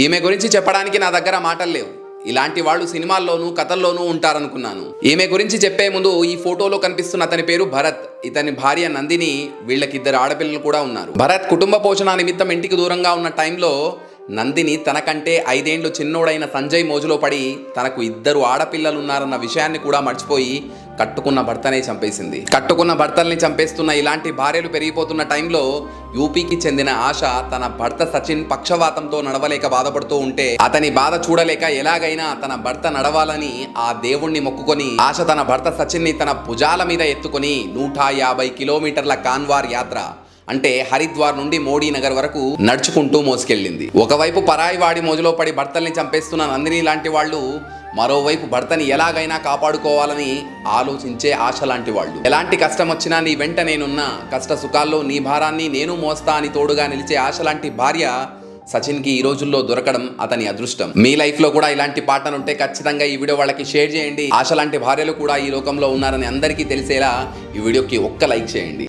ఈమె గురించి చెప్పడానికి నా దగ్గర మాటలు లేవు. ఇలాంటి వాళ్ళు సినిమాల్లోనూ కథల్లోనూ ఉంటారనుకున్నాను. ఈమె గురించి చెప్పే ముందు ఈ ఫోటోలో కనిపిస్తున్న అతని పేరు భరత్. ఇతని భార్య నందిని వీళ్ళకిద్దరు ఆడపిల్లలు కూడా ఉన్నారు. భరత్ కుటుంబ పోషణ నిమిత్తం ఇంటికి దూరంగా ఉన్న టైంలో నందిని తనకంటే ఐదేండ్లు చిన్నోడైన సంజయ్ మోజులో పడి తనకు ఇద్దరు ఆడపిల్లలు ఉన్నారన్న విషయాన్ని కూడా మర్చిపోయి కట్టుకున్న భర్తనే చంపేసింది. కట్టుకున్న భర్తల్ని చంపేస్తున్న ఇలాంటి భార్యలు పెరిగిపోతున్న టైంలో యూపీకి చెందిన ఆశ తన భర్త సచిన్ పక్షవాతంతో నడవలేక బాధపడుతూ ఉంటే అతని బాధ చూడలేక ఎలాగైనా తన భర్త నడవాలని ఆ దేవుణ్ణి మొక్కుకొని ఆశ తన భర్త సచిన్ని తన భుజాల మీద ఎత్తుకొని నూట యాభై కిలోమీటర్ల కాన్వార్ యాత్ర అంటే హరిద్వార్ నుండి మోడీ నగర్ వరకు నడుచుకుంటూ మోసుకెళ్ళింది. ఒకవైపు పరాయి వాడి మోజులో పడి భర్తల్ని చంపేస్తున్న నందిని లాంటి వాళ్ళు మరోవైపు భర్తని ఎలాగైనా కాపాడుకోవాలని ఆలోచించే ఆశ లాంటి వాళ్ళు. ఎలాంటి కష్టం వచ్చినా నీ వెంట నేనున్నా. కష్ట సుఖాల్లో నీ భారాన్ని నేను మోస్తా అని తోడుగా నిలిచే ఆశ లాంటి భార్య సచిన్కి ఈ రోజుల్లో దొరకడం అతని అదృష్టం. మీ లైఫ్లో కూడా ఇలాంటి పాటనుంటే ఖచ్చితంగా ఈ వీడియో వాళ్ళకి షేర్ చేయండి. ఆశ లాంటి భార్యలు కూడా ఈ లోకంలో ఉన్నారని అందరికీ తెలిసేలా ఈ వీడియోకి ఒక్క లైక్ చేయండి.